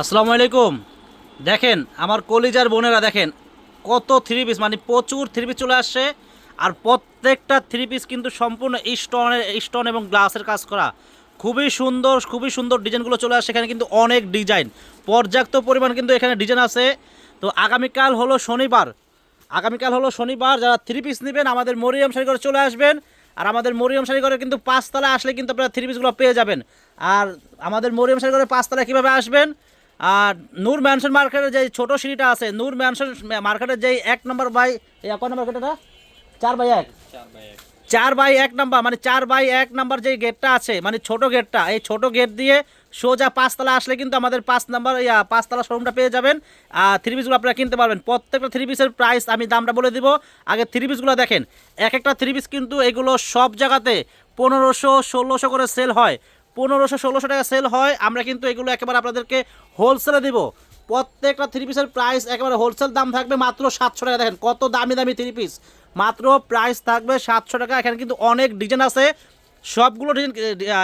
আসসালামু আলাইকুম। দেখেন, আমার কলিজার বোনেরা দেখেন, কত থ্রি পিস মানে প্রচুর থ্রি পিস চলে আসছে। আর প্রত্যেকটা থ্রি পিস কিন্তু সম্পূর্ণ স্টোনের স্টোন এবং গ্লাসের কাজ করা। খুবই সুন্দর খুবই সুন্দর ডিজাইনগুলো চলে আসছে। এখানে কিন্তু অনেক ডিজাইন পর্যাপ্ত পরিমাণ কিন্তু এখানে ডিজাইন আছে। তো আগামীকাল হলো শনিবার। আগামীকাল হলো শনিবার, যারা থ্রি পিস নেবেন, আমাদের মরিয়াম শাড়িঘরে চলে আসবেন। আর আমাদের মরিয়াম শাড়িঘরে কিন্তু পাঁচতলা আসলে কিন্তু আপনারা থ্রি পিসগুলো পেয়ে যাবেন। আর আমাদের মরিয়াম শাড়িঘরে পাঁচতলা কীভাবে আসবেন? আর নূর ম্যানশন মার্কেটের যে ছোটো সিঁড়িটা আছে নূর ম্যানশন মার্কেটের যেই এক নম্বর বাই এই কয় নম্বর গেটটা? চার বাই এক? চার বাই এক। নাম্বার মানে চার বাই এক নাম্বার যে গেটটা আছে মানে ছোট গেটটা এই ছোট গেট দিয়ে সোজা পাঁচতলা আসলে কিন্তু আমাদের পাঁচ নাম্বার ইয়া পাঁচতলা শোরুমটা পেয়ে যাবেন। আর থ্রি পিসগুলো আপনারা কিনতে পারবেন। প্রত্যেকটা থ্রি পিসের প্রাইস আমি দামটা বলে দিব। আগে থ্রি পিসগুলো দেখেন। এক একটা থ্রি পিস কিন্তু এগুলো সব জায়গাতে পনেরোশো ষোলোশো করে সেল হয়। পনেরোশো ষোলোশো টাকা সেল হয়। আমরা কিন্তু এগুলো একেবারে আপনাদেরকে হোলসেলে দিব। প্রত্যেকটা থ্রি পিসের প্রাইস একেবারে হোলসেল দাম থাকবে মাত্র সাতশো টাকা। দেখেন কত দামি দামি থ্রি পিস মাত্র প্রাইস থাকবে সাতশো টাকা। এখানে কিন্তু অনেক ডিজাইন আছে। সবগুলো ডিজাইন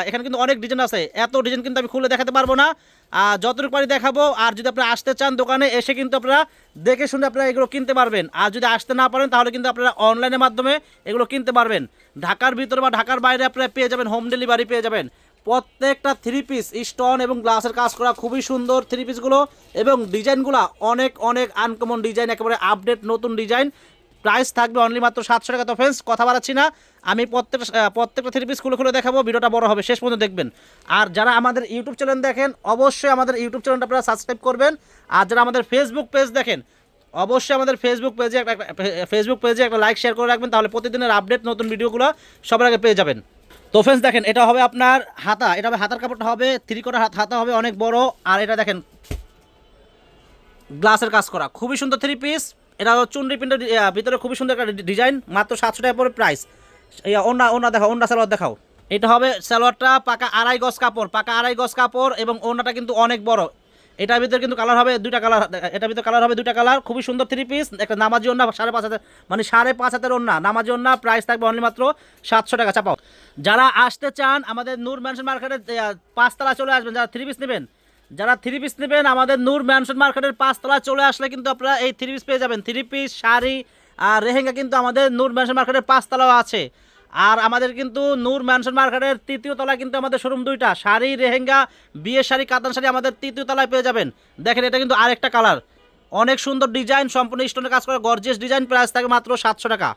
এখানে কিন্তু অনেক ডিজাইন আছে। এত ডিজাইন কিন্তু আমি খুলে দেখাতে পারব না। আর যতটুকু পারি দেখাবো। আর যদি আপনারা আসতে চান দোকানে, এসে কিন্তু আপনারা দেখে শুনে আপনারা এগুলো কিনতে পারবেন। আর যদি আসতে না পারেন, তাহলে কিন্তু আপনারা অনলাইনের মাধ্যমে এগুলো কিনতে পারবেন। ঢাকার ভিতরে বা ঢাকার বাইরে আপনারা পেয়ে যাবেন হোম ডেলিভারি পেয়ে যাবেন। প্রত্যেকটা থ্রি পিস স্টোন এবং গ্লাসের কাজ করা খুবই সুন্দর থ্রি পিসগুলো এবং ডিজাইনগুলো অনেক অনেক আনকমন ডিজাইন একেবারে আপডেট নতুন ডিজাইন প্রাইস থাকবে অনলি মাত্র সাতশো টাকা। তো ফ্রেন্ডস কথা বাড়াচ্ছি না। আমি প্রত্যেকটা আহ, প্রত্যেকটা থ্রি পিস খুলে খুলে দেখাবো। ভিডিওটা বড় হবে শেষ পর্যন্ত দেখবেন। আর যারা আমাদের ইউটিউব চ্যানেল দেখেন অবশ্যই আমাদের ইউটিউব চ্যানেলটা আপনারা সাবস্ক্রাইব করবেন। আর যারা আমাদের ফেসবুক পেজ দেখেন অবশ্যই আমাদের ফেসবুক পেজে একটা ফেসবুক পেজে একটা লাইক শেয়ার করে রাখবেন। তাহলে প্রতিদিনের আপডেট নতুন ভিডিওগুলো সবার আগে পেয়ে যাবেন। তো ফ্রেন্ডস দেখেন, এটা হবে আপনার হাতা। এটা হবে হাতার কাপড়টা হবে থ্রি কোটা হাতা হবে অনেক বড়। আর এটা দেখেন গ্লাসের কাজ করা। খুবই সুন্দর থ্রি পিস এটা চুনরি প্রিন্টের ভিতরে খুবই সুন্দর একটা ডিজাইন মাত্র সাতশো টাকা পরে প্রাইস অন্য অন্য দেখাও অন্য সালোয়ার দেখাও। এটা হবে সালোয়ারটা পাকা আড়াই গজ কাপড়, পাকা আড়াই গজ কাপড় এবং ওড়নাটা কিন্তু অনেক বড়। এটার ভিতরে কিন্তু কালার হবে দুইটা কালার এটার ভিতরে কালার হবে দুইটা কালার খুবই সুন্দর থ্রি পিস একটা নামাজি ওন্না সাড়ে পাঁচ হাজার মানে সাড়ে পাঁচ হাজার ওন্না নামাজি ওন্না প্রাইস থাকবে অনলি মাত্র সাতশো টাকা, চাপাও। যারা আসতে চান, আমাদের নূর ম্যানশন মার্কেটে পাঁচতলা চলে আসবেন, যারা থ্রি পিস নেবেন, যারা থ্রি পিস নেবেন, আমাদের নূর ম্যানশন মার্কেটের পাঁচতলা চলে আসলে কিন্তু আপনারা এই থ্রি পিস পেয়ে যাবেন। থ্রি পিস শাড়ি আর রেহেঙ্গা কিন্তু আমাদের নূর ম্যানশন মার্কেটের পাঁচতলাও আছে। আর আমাদের কিন্তু নূর ম্যানশন মার্কেটের তৃতীয় তলায় কিন্তু আমাদের শোরুম দুইটা। শাড়ি, রেহেঙ্গা, বিয়ের শাড়ি, কাতান শাড়ি আমাদের তৃতীয় তলায় পেয়ে যাবেন। দেখেন, এটা কিন্তু আরেকটা কালার। অনেক সুন্দর ডিজাইন, সম্পূর্ণ স্টোনের কাজ করা, গর্জিয়াস ডিজাইন, প্রাইস থাকে মাত্র সাতশো টাকা।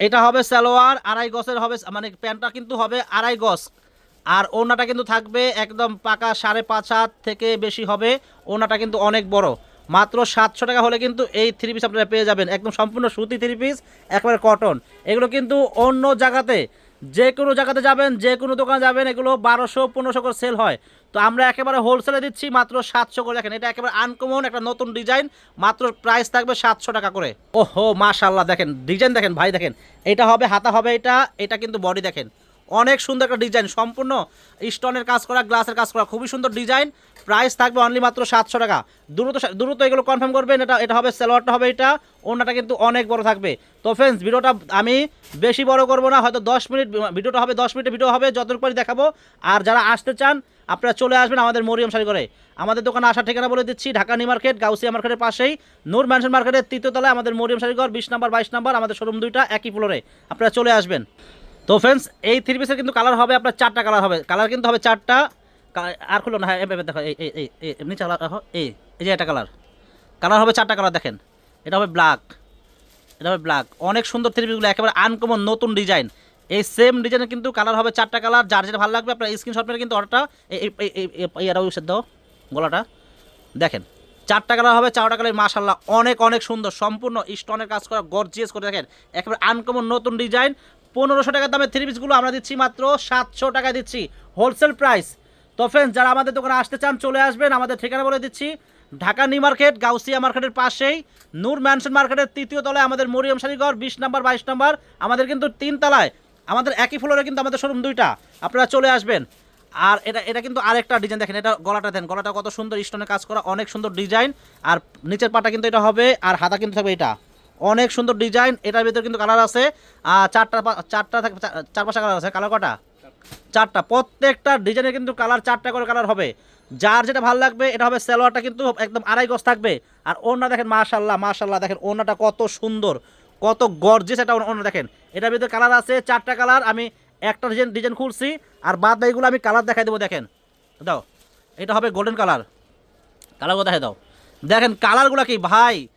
এটা হবে সালোয়ার, আড়াই গজের হবে মানে প্যান্টটা কিন্তু হবে আড়াই গজ। আর ওনাটা কিন্তু থাকবে একদম পাকা সাড়ে পাঁচ হাত থেকে বেশি হবে ওনাটা কিন্তু অনেক বড়। মাত্র সাতশো টাকা হলে কিন্তু এই থ্রি পিস আপনারা পেয়ে যাবেন। একদম সম্পূর্ণ সুতি থ্রি পিস একেবারে কটন এগুলো কিন্তু অন্য জায়গাতে, যে কোনো জায়গাতে যাবেন, যে কোনো দোকানে যাবেন, এগুলো বারোশো, পনেরোশো করে সেল হয়। তো আমরা একেবারে হোলসেলে দিচ্ছি, মাত্র সাতশো করে। দেখেন, এটা একেবারে আনকমন একটা নতুন ডিজাইন মাত্র প্রাইস থাকবে সাতশো টাকা করে। ওহো মাশাল্লাহ দেখেন ডিজাইন দেখেন, ভাই দেখেন, এটা হবে, হাতা হবে এটা এটা কিন্তু বডি দেখেন। অনেক সুন্দর একটা ডিজাইন, সম্পূর্ণ স্টোনের কাজ করা, গ্লাসের কাজ করা, খুবই সুন্দর ডিজাইন। প্রাইস থাকবে অনলি মাত্র সাতশো টাকা। দ্রুত দ্রুত এগুলো কনফার্ম করবেন, এটা এটা হবে সালোয়ারটা হবে এটা ওনাটা কিন্তু অনেক বড় থাকবে। তো ফ্রেন্ডস ভিডিওটা আমি বেশি বড় করব না, হয়তো দশ মিনিট, ভিডিওটা হবে দশ মিনিটের ভিডিও হবে, যতটুকু পারি দেখাবো। আর যারা আসতে চান, আপনারা চলে আসবেন আমাদের মরিয়ম শাড়ি করে আমাদের দোকানে আসার ঠিকানা বলে দিচ্ছি, ঢাকা নিউ মার্কেট, গাউসিয়া মার্কেটের পাশেই। নূর ম্যানশন মার্কেটের তৃতীয় তলায় আমাদের মরিয়ম শাড়িঘর বিশ নাম্বার, বাইশ নাম্বার, আমাদের শোরুম দুইটা, একই ফ্লোরে আপনারা চলে আসবেন। তো ফ্রেন্ডস এই থ্রি পিসের কিন্তু কালার হবে আপনার চারটা কালার হবে কালার কিন্তু হবে চারটা আর খুলো না হ্যাঁ দেখো এই এই নিচে কালার দেখো এই এই যে একটা কালার কালার হবে চারটা কালার দেখেন এটা হবে ব্ল্যাক এটা হবে ব্ল্যাক অনেক সুন্দর থ্রি পিসগুলো একেবারে আনকমন নতুন ডিজাইন এই সেম ডিজাইনের কিন্তু কালার হবে চারটা কালার যার যেটা ভালো লাগবে আপনার স্ক্রিনশট মেরে কিন্তু অর্ডারটা এই এরাও সেদ্ধ গলাটা দেখেন চারটা কালার হবে চারটা কালার মাশাল্লাহ অনেক অনেক সুন্দর সম্পূর্ণ স্টোনের কাজ করা গর্জিয়াস করে দেখেন একেবারে আনকমন নতুন ডিজাইন পনেরোশো টাকার দামে থ্রি পিসগুলো আমরা দিচ্ছি মাত্র সাতশো টাকায় দিচ্ছি। হোলসেল প্রাইস তো ফ্রেন্ডস যারা আমাদের দোকানে আসতে চান, চলে আসবেন। আমাদের ঠিকানা বলে দিচ্ছি, ঢাকা নিউ মার্কেট, গাউসিয়া মার্কেটের পাশেই। নূর ম্যানশন মার্কেটের তৃতীয় তলায় আমাদের মরিয়ম শাড়িঘর বিশ নাম্বার, বাইশ নাম্বার। আমাদের কিন্তু তিন তলায়, আমাদের একই ফ্লোরে কিন্তু আমাদের শোরুম দুইটা। আপনারা চলে আসবেন। আর এটা এটা কিন্তু আরেকটা ডিজাইন দেখেন, এটা গলাটা দেন। গলাটা কত সুন্দর স্টোনে কাজ করা অনেক সুন্দর ডিজাইন আর নিচের পাটা কিন্তু এটা হবে, আর হাতা কিন্তু থাকবে এটা। অনেক সুন্দর ডিজাইন, এটার ভিতরে কিন্তু কালার আছে। চারটা চারটা থাকবে চা- চার পাঁচটা কালার আছে কালার কটা? চারটা। প্রত্যেকটা ডিজাইনের কিন্তু কালার, চারটা করে কালার হবে। যার যেটা ভালো লাগবে, এটা হবে সালোয়ারটা কিন্তু একদম আড়াই গজ থাকবে। আর ওনা দেখেন মাশাল্লাহ মাশাল্লাহ দেখেন ওনাটা কত সুন্দর, কত গর্জেস এটা ওনা দেখেন। এটার ভিতরে কালার আছে, চারটা কালার, আমি একটা ডিজাইন ডিজাইন খুলছি, আর বাদ বাকিগুলো আমি কালার দেখাই দেবো, দেখেন। দাও, এটা হবে গোল্ডেন কালার কালারগুলো দেখাই দাও। দেখেন, কালারগুলো কি, ভাই?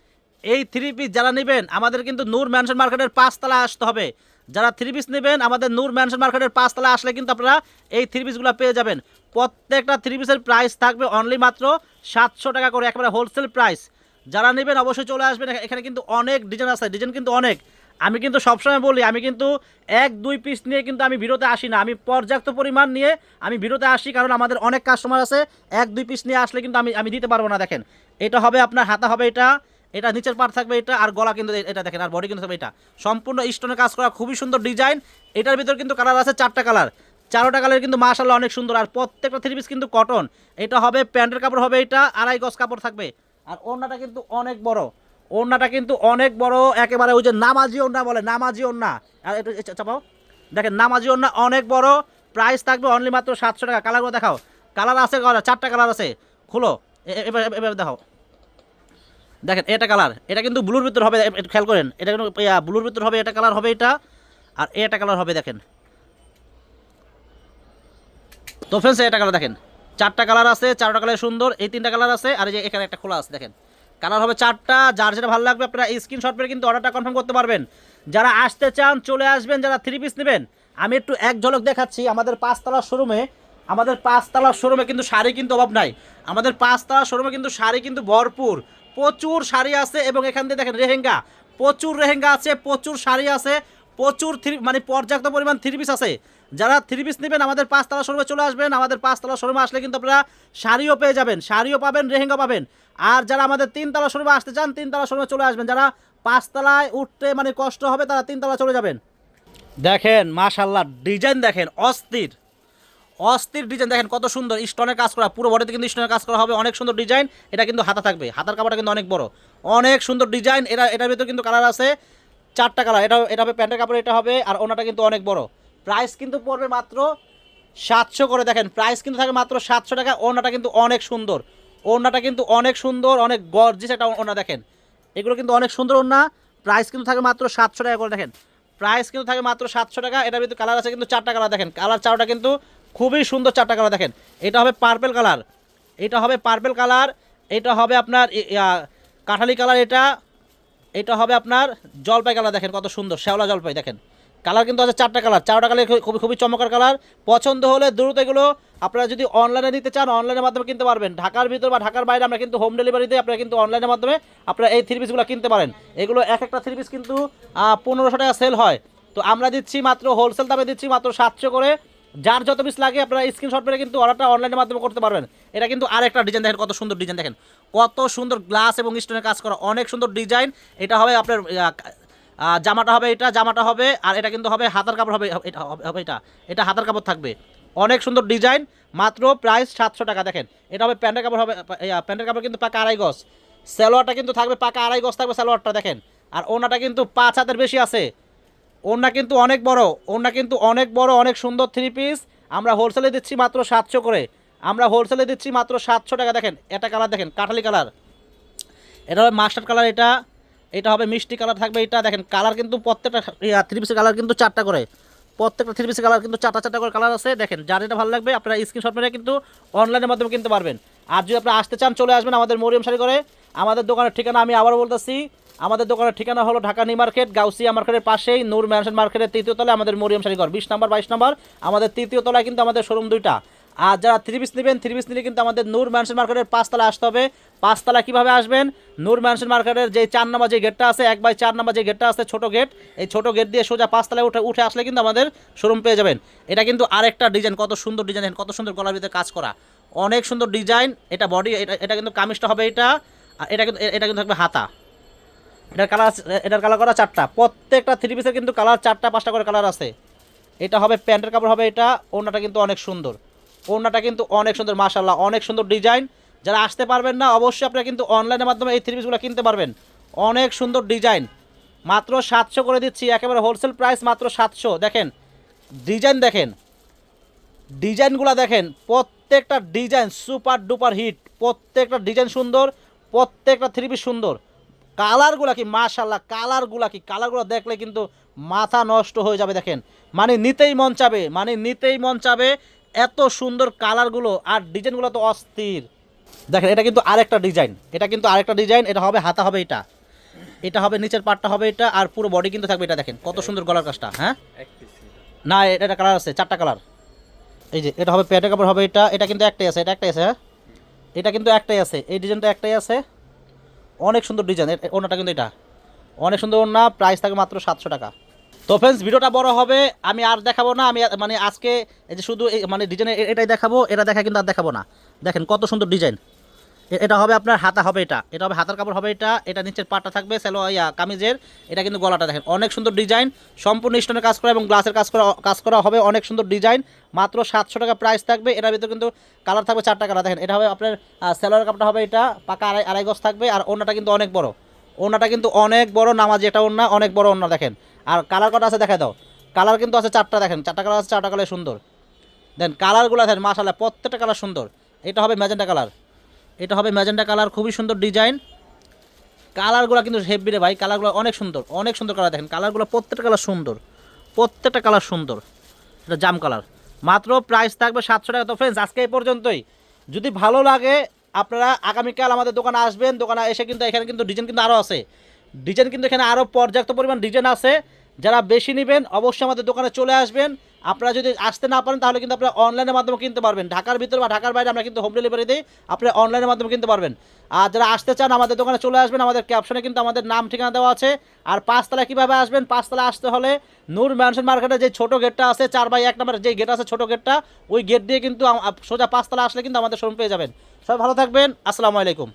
এই থ্রি পিস যারা নেবেন, আমাদের কিন্তু নূর ম্যানশন মার্কেটের পাঁচতলা আসতে হবে। যারা থ্রি পিস নেবেন, আমাদের নূর ম্যানশন মার্কেটের পাঁচতলা আসলে কিন্তু আপনারা এই থ্রি পিসগুলো পেয়ে যাবেন। প্রত্যেকটা থ্রি পিসের প্রাইস থাকবে অনলি মাত্র সাতশো টাকা করে, একেবারে হোলসেল প্রাইস যারা নেবেন অবশ্যই চলে আসবেন এখানে কিন্তু অনেক ডিজাইন আছে ডিজাইন কিন্তু অনেক। আমি কিন্তু সবসময় বলি, আমি কিন্তু এক দুই পিস নিয়ে কিন্তু আমি বিরতে আসি না। আমি পর্যাপ্ত পরিমাণ নিয়ে আমি বিরতে আসি, কারণ আমাদের অনেক কাস্টমার আছে, এক দুই পিস নিয়ে আসলে কিন্তু আমি আমি দিতে পারব না, দেখেন। এটা হবে আপনার, হাতা হবে এটা এটা নিচের পার থাকবে এটা, আর গলা কিন্তু এটা দেখেন, আর বডি কিন্তু থাকবে এটা। সম্পূর্ণ স্টোনের কাজ করা খুবই সুন্দর ডিজাইন এটার ভিতর কিন্তু কালার আছে চারটা কালার চারোটা কালার কিন্তু মাশাল্লাহ অনেক সুন্দর, আর প্রত্যেকটা থ্রি পিস কিন্তু কটন এটা হবে প্যান্টের কাপড় হবে এটা, আড়াই গজ কাপড় থাকবে। আর ওড়নাটা কিন্তু অনেক বড়। ওড়নাটা কিন্তু অনেক বড়, একেবারে ওই যে নামাজি ওড়না বলে, নামাজি ওড়না। আর একটু চাপাও। দেখেন, নামাজি ওড়না অনেক বড়। প্রাইস থাকবে অনলি মাত্র সাতশো টাকা। কালারগুলো দেখাও। কালার আছে? চারটা কালার আছে। খুলো। এবার এবার দেখাও। দেখেন, এটা কালার এটা কিন্তু ব্লুর ভিতর হবে একটু খেয়াল করেন। এটা কিন্তু ব্লুর ভিতর হবে, এটা কালার হবে এটা, আর এটা কালার হবে দেখেন। তো ফ্রেন্ডস এটা কালার দেখেন। চারটা কালার আছে, চারটা কালার সুন্দর, এই তিনটা কালার আছে, আর এই যে এখানে একটা খোলা আছে, দেখেন। কালার হবে চারটা, যার যেটা ভালো লাগবে আপনারা স্ক্রিনশট করে কিন্তু অর্ডারটা কনফার্ম করতে পারবেন। যারা আসতে চান, চলে আসবেন, যারা থ্রি পিস নেবেন, আমি একটু এক ঝলক দেখাচ্ছি, আমাদের পাঁচতলার শোরুমে আমাদের পাঁচতলার শোরুমে কিন্তু শাড়ি কিন্তু অভাব নাই। আমাদের পাঁচতলার শোরুমে কিন্তু শাড়ি কিন্তু ভরপুর। প্রচুর শাড়ি আছে এবং এখান দিয়ে দেখেন রেহেঙ্গা। প্রচুর রেহেঙ্গা আছে, প্রচুর শাড়ি আছে, প্রচুর থ্রি মানে পর্যাপ্ত পরিমাণ থ্রি পিস আছে। যারা থ্রি পিস নেবেন, আমাদের পাঁচতলা শোরুমে চলে আসবেন। আমাদের পাঁচতলা শোরুমে আসলে কিন্তু আপনারা শাড়িও পেয়ে যাবেন, শাড়িও পাবেন, রেহেঙ্গা পাবেন। আর যারা আমাদের তিনতলা শোরুমে আসতে চান, তিনতলা শোরুমে চলে আসবেন। যারা পাঁচতলায় উঠতে মানে কষ্ট হবে, তারা তিনতলা চলে যাবেন। দেখেন মাশাল্লাহ ডিজাইন দেখেন, অস্থির। অস্থির ডিজাইন দেখেন কত সুন্দর স্টোনের কাজ করা, পুরো বডিতে কিন্তু স্টোনের কাজ করা হবে, অনেক সুন্দর ডিজাইন এটা কিন্তু হাতা থাকবে, হাতার কাপড়টা কিন্তু অনেক বড়, অনেক সুন্দর ডিজাইন এটা এটার ভিতরে কিন্তু কালার আছে চারটা কালার এটা এটা হবে প্যান্টের কাপড়, এটা হবে, আর ওনাটা কিন্তু অনেক বড় প্রাইস কিন্তু পড়বে মাত্র সাতশো করে, দেখেন প্রাইস কিন্তু থাকে মাত্র সাতশো টাকা, ওনাটা কিন্তু অনেক সুন্দর, ওনাটা কিন্তু অনেক সুন্দর, অনেক গর্জিস একটা ওনা, দেখেন, এগুলো কিন্তু অনেক সুন্দর ওনা প্রাইস কিন্তু থাকে মাত্র সাতশো টাকা করে, দেখেন প্রাইস কিন্তু থাকে মাত্র সাতশো টাকা, এটার ভিতরে কালার আছে কিন্তু চারটা কালার দেখেন কালার চারটা কিন্তু খুবই সুন্দর চারটা কালার দেখেন। এটা হবে পার্পেল কালার এটা হবে পার্পেল কালার এটা হবে আপনার ইয়া, কালার এটা এটা হবে আপনার জলপাই কালার দেখেন কত সুন্দর শ্যাওলা জলপাই দেখেন। কালার কিন্তু আছে চারটা কালার চারটা কালার খুবই খুবই চমৎকার কালার পছন্দ হলে দ্রুত এগুলো আপনারা যদি অনলাইনে নিতে চান অনলাইনের মাধ্যমে কিনতে পারবেন। ঢাকার ভিতর বা ঢাকার বাইরে আমরা কিন্তু হোম ডেলিভারিতে আপনারা কিন্তু অনলাইনের মাধ্যমে আপনারা এই থ্রি পিসগুলো কিনতে পারেন। এগুলো এক একটা থ্রি পিস কিন্তু পনেরোশো টাকা সেল হয়। তো আমরা দিচ্ছি মাত্র হোলসেল দামে দিচ্ছি মাত্র সাতশো করে। যার যত পিস লাগে আপনারা স্ক্রিনশট মেরে কিন্তু অর্ডারটা অনলাইনের মাধ্যমে করতে পারবেন। এটা কিন্তু আরেকটা ডিজাইন দেখেন কত সুন্দর ডিজাইন দেখেন। কত সুন্দর গ্লাস এবং স্টোনের কাজ করা, অনেক সুন্দর ডিজাইন এটা হবে আপনার জামাটা হবে এটা, জামাটা হবে, আর এটা কিন্তু হবে হাতার কাপড় হবে এটা হবে এটা। এটা হাতার কাপড় থাকবে। অনেক সুন্দর ডিজাইন মাত্র প্রাইস সাতশো টাকা, দেখেন। এটা হবে প্যান্টের কাপড় হবে প্যান্টের কাপড় কিন্তু পাকা আড়াই গজ। সালোয়ারটা কিন্তু থাকবে, পাকা আড়াই গজ থাকবে সালোয়ারটা, দেখেন। আর ওনাটা কিন্তু পাঁচ হাতের বেশি আছে। ওড়না কিন্তু অনেক বড়, ওড়না কিন্তু অনেক বড়, অনেক সুন্দর থ্রি পিস আমরা হোলসেলে দিচ্ছি মাত্র সাতশো করে। আমরা হোলসেলে দিচ্ছি মাত্র সাতশো টাকা। দেখেন, এটা কালার দেখেন, কাঠালি কালার এটা হবে মাস্টার কালার এটা। এটা হবে মিষ্টি কালার থাকবে এটা। দেখেন কালার কিন্তু প্রত্যেকটা থ্রি পিসের কালার কিন্তু চারটা করে। প্রত্যেকটা থ্রি পিসের কালার কিন্তু চারটা চারটা করে কালার আছে। দেখেন, যার যেটা ভালো লাগবে আপনারা স্ক্রিনশট মেরে কিন্তু অনলাইনের মাধ্যমে কিনতে পারবেন। আর যদি আপনারা আসতে চান, চলে আসবেন আমাদের মরিয়ম শাড়ি করে আমাদের দোকানের ঠিকানা আমি আবার বলতেছি। আমাদের দোকানের ঠিকানা হলো ঢাকা নিউ মার্কেট, গাউসিয়া মার্কেটের পাশেই, নূর ম্যানশন মার্কেটের তৃতীয় তলায়, আমাদের মরিয়ম শাড়ি ঘর, বিশ নম্বর, বাইশ নম্বর, আমাদের তৃতীয় তলায় কিন্তু আমাদের শোরুম দুইটা। আর যারা থ্রি পিস নেবেন থ্রি পিস নিলে কিন্তু আমাদের নূর ম্যানশন মার্কেটের পাঁচতলা আসতে হবে। পাঁচতলা কীভাবে আসবেন? নূর ম্যানশন মার্কেটের যে চার নম্বর যে গেটটা আছে, এক বাই চার নম্বর যে গেটটা আছে, ছোটো গেট এই ছোটো গেট দিয়ে সোজা পাঁচতলায় উঠে উঠে আসলে কিন্তু আমাদের শোরুম পেয়ে যাবেন। এটা কিন্তু আরেকটা ডিজাইন কত সুন্দর ডিজাইন কত সুন্দর গলার ভিতরে কাজ করা। অনেক সুন্দর ডিজাইন এটা বডি এটা এটা কিন্তু কামিজটা হবে এটা, আর এটা কিন্তু এটা কিন্তু থাকবে হাতা। এটার কালার এটার কালার করা চারটা। প্রত্যেকটা থ্রি পিসের কিন্তু কালার চারটা, পাঁচটা করে কালার আছে। এটা হবে প্যান্টের কাপড়, হবে এটা, ওড়নাটা কিন্তু অনেক সুন্দর। ওড়নাটা কিন্তু অনেক সুন্দর মাশাল্লাহ অনেক সুন্দর ডিজাইন। যারা আসতে পারবেন না, অবশ্যই আপনারা কিন্তু অনলাইনের মাধ্যমে এই থ্রি পিসগুলো কিনতে পারবেন। অনেক সুন্দর ডিজাইন। মাত্র সাতশো করে দিচ্ছি, একেবারে হোলসেল প্রাইস মাত্র সাতশো। দেখেন, ডিজাইন দেখেন। ডিজাইনগুলো দেখেন, প্রত্যেকটা ডিজাইন সুপার ডুপার হিট। প্রত্যেকটা ডিজাইন সুন্দর, প্রত্যেকটা থ্রি পিস সুন্দর। কালারগুলা কি মাশাল্লাহ কালারগুলা কি? কালারগুলো দেখলে কিন্তু মাথা নষ্ট হয়ে যাবে দেখেন। মানে নিতেই মন চাবে মানে নিতেই মন চাবে এত সুন্দর কালারগুলো আর ডিজাইনগুলো তো অস্থির। দেখেন এটা কিন্তু আরেকটা ডিজাইন এটা কিন্তু আরেকটা ডিজাইন এটা হবে হাতা হবে এটা। এটা হবে নিচের পাটটা হবে এটা আর পুরো বডি কিন্তু থাকবে এটা দেখেন কত সুন্দর গলার কাজটা হ্যাঁ? না এটা এটা কালার আছে চারটা কালার এই যে এটা হবে প্যাটের কাপড় হবে এটা এটা কিন্তু একটাই আছে এটা একটাই আছে হ্যাঁ? এটা কিন্তু একটাই আছে এই ডিজাইনটা একটাই আছে। অনেক সুন্দর ডিজাইন ওনাটা কিন্তু এটা। অনেক সুন্দর ওনা প্রাইস থাকে মাত্র সাতশো টাকা। তো ফ্রেন্ডস ভিডিওটা বড় হবে, আমি আর দেখাবো না, আমি মানে আজকে এই যে শুধু মানে ডিজাইন এটাই দেখাবো এটা দেখা কিন্তু আর দেখাবো না। দেখেন কত সুন্দর ডিজাইন এটা হবে আপনার হাতা হবে এটা। এটা হবে হাতার কাপড় হবে এটা। এটা নিচের পাটটা থাকবে, সেলো ইয়া, কামিজের। এটা কিন্তু গলাটা দেখেন, অনেক সুন্দর ডিজাইন। সম্পূর্ণ স্টোনের কাজ করা এবং গ্লাসের কাজ করা কাজ করা হবে অনেক সুন্দর ডিজাইন। মাত্র সাতশো টাকা প্রাইস থাকবে। এটার ভিতরে কিন্তু কালার থাকবে চারটা কালার দেখেন, এটা হবে আপনার সেলোয়ার কাপড়টা হবে এটা। পাকা আড়াই আড়াই গজ থাকবে। আর ওনাটা কিন্তু অনেক বড়। ওনাটা কিন্তু অনেক বড়, নামাজ এটা ওনা অনেক বড় ওনা দেখেন। আর কালার কটা আছে দেখা দাও। কালার কিন্তু আছে চারটা, দেখেন। চারটা কালার আছে, চারটা কালার সুন্দর। দেন কালারগুলো দেখেন মাশাল্লাহ প্রত্যেকটা কালার সুন্দর। এটা হবে ম্যাজেন্টা কালার এটা হবে ম্যাজেন্টা কালার, খুবই সুন্দর ডিজাইন। কালারগুলো কিন্তু হেভি রে ভাই, কালারগুলো অনেক সুন্দর অনেক সুন্দর কালার দেখেন। কালারগুলো প্রত্যেকটা কালার সুন্দর, প্রত্যেকটা কালার সুন্দর। এটা জাম কালার। মাত্র প্রাইস থাকবে সাতশো টাকা। তো ফ্রেন্ডস আজকে এই পর্যন্তই। যদি ভালো লাগে, আপনারা আগামীকাল আমাদের দোকানে আসবেন। দোকানে এসে কিন্তু এখানে কিন্তু ডিজাইন কিন্তু আরও আছে। ডিজাইন কিন্তু এখানে আরও পর্যাপ্ত পরিমাণ ডিজাইন আছে। যারা বেশি নেবেন, অবশ্যই আমাদের দোকানে চলে আসবেন। আপনারা যদি আসতে না পারেন, তাহলে কিন্তু আপনারা অনলাইনের মাধ্যমে কিনতে পারবেন। ঢাকার ভিতরে বা ঢাকার বাইরে আমরা কিন্তু হোম ডেলিভারি দিই আপনি অনলাইনের মাধ্যমে কিনতে পারবেন। আর যারা আসতে চান, আমাদের দোকানে চলে আসবেন। আমাদের ক্যাপশনে কিন্তু আমাদের নাম, ঠিকানা দেওয়া আছে। আর পাঁচতলা কীভাবে আসবেন? পাঁচতলা আসতে হলে নূর ম্যানশন মার্কেটে যে ছোটো গেটটা আছে, চার বাই এক নম্বর যে গেট আছে ছোটো গেটটা ওই গেট দিয়ে কিন্তু সোজা পাঁচতলা আসলে কিন্তু আমাদের শোরুম পেয়ে যাবেন। সবাই ভালো থাকবেন। আসসালামু আলাইকুম।